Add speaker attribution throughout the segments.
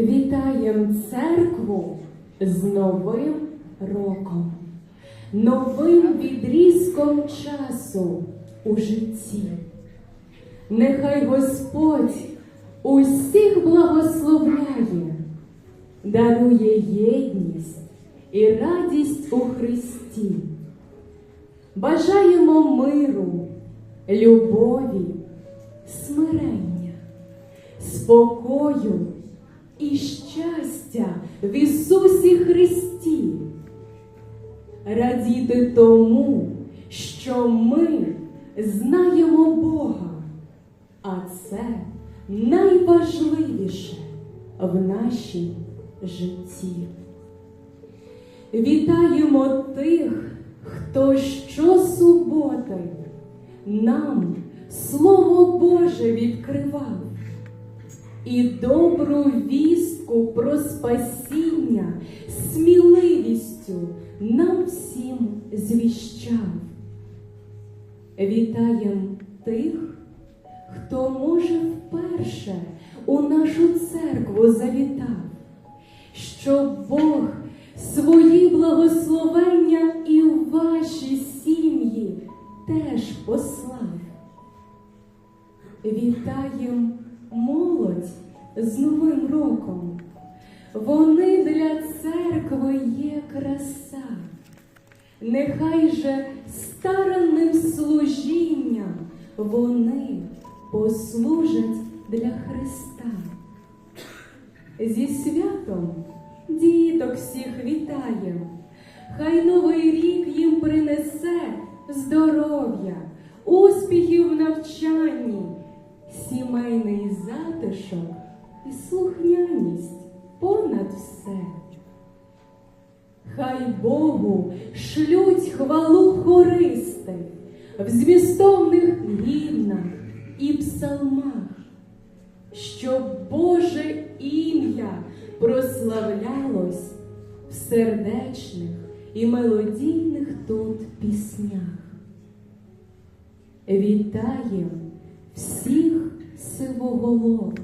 Speaker 1: Вітаєм церкву з Новим роком, новим відрізком часу у житті. Нехай Господь усіх благословляє, дарує єдність і радість у Христі. Бажаємо миру, любові, смирення, спокою і щастя в Ісусі Христі. Радіти тому, що ми знаємо Бога, а це найважливіше в нашій житті. Вітаємо тих, хто щосуботи нам Слово Боже відкривав і добру вістку про спасіння сміливістю нам всім звіщав. Вітаєм тих, хто може вперше у нашу церкву завітав, щоб Бог свої благословення і ваші сім'ї теж послав. Вітаєм молодь з Новим роком. Вони для церкви є краса. Нехай же старанним служінням вони послужать для Христа. Зі святом діток всіх вітаєм, хай новий рік їм принесе здоров'я, успіхів в навчанні, сімейний затишок і слухняність понад все. Хай Богу шлють хвалу хористи в змістовних гімнах і псалмах, щоб Боже ім'я прославлялось в сердечних і мелодійних тут піснях. Вітаєм всіх сивоголових.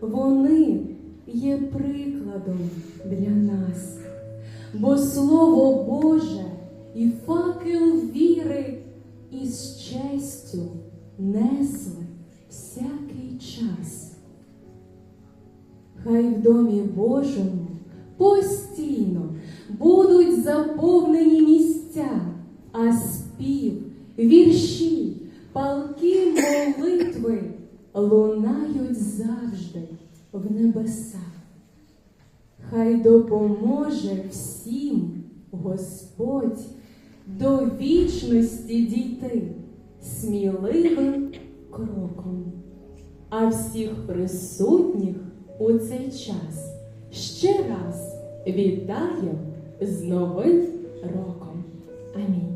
Speaker 1: Вони є прикладом для нас, бо Слово Боже і факел віри із честю несли всякий час. Хай в домі Божому постійно будуть заповнені місця, а спів, вірші, палки лунають завжди в небеса. Хай допоможе всім Господь до вічності дійти сміливим кроком, а всіх присутніх у цей час ще раз вітаю з Новим роком. Амінь.